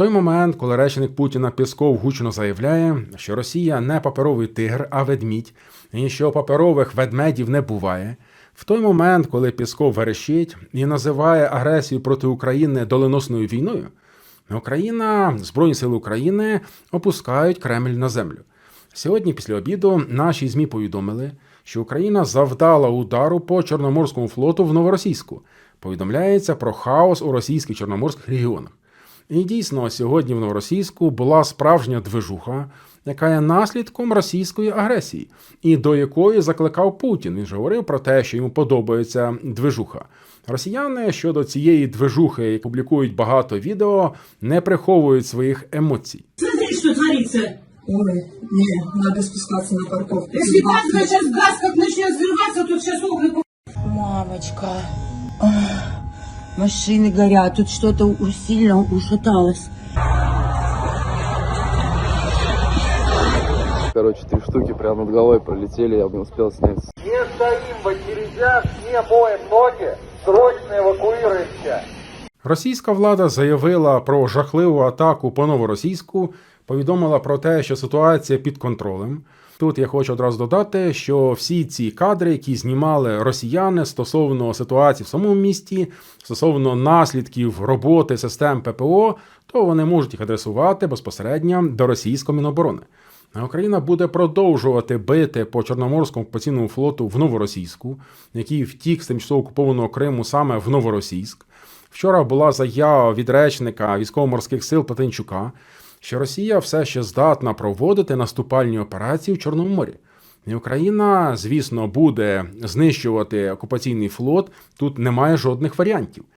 той момент, коли речник Путіна Пісков гучно заявляє, що Росія не паперовий тигр, а ведмідь, і що паперових ведмедів не буває. В той момент, коли Пісков верещить і називає агресію проти України доленосною війною, Україна, Збройні сили України опускають Кремль на землю. Сьогодні, після обіду, наші ЗМІ повідомили, що Україна завдала удару по Чорноморському флоту в Новоросійську. Повідомляється про хаос у російських чорноморських регіонах. І дійсно, сьогодні в Новоросійську була справжня движуха, яка є наслідком російської агресії, і до якої закликав Путін. Він же говорив про те, що йому подобається движуха. Росіяни щодо цієї движухи публікують багато відео, не приховують своїх емоцій. Смотри, что творится. Ой, не, надо спускаться на парковку. Если газ, сейчас газ как начнет взрываться, тут сейчас окна Мамочка Ах, Машины горят, тут что-то у- сильно ушаталось. Короче, три штуки прямо над головой пролетели, я бы не успел снять. Не стоим в очередях, не моем ноги, срочно эвакуируемся. Російська влада заявила про жахливу атаку по новоросійську, повідомила про те, що ситуація під контролем. Тут я хочу одразу додати, що всі ці кадри, які знімали росіяни стосовно ситуації в самому місті, стосовно наслідків роботи систем ППО, то вони можуть їх адресувати безпосередньо до російського міноборони. А Україна буде продовжувати бити по Чорноморському окупаційному флоту в Новоросійську, який втік з тимчасово окупованого Криму саме в Новоросійськ. Вчора була заява від речника військово-морських сил Платенчука, що Росія все ще здатна проводити наступальні операції в Чорному морі. І Україна, звісно, буде знищувати окупаційний флот. Тут немає жодних варіантів.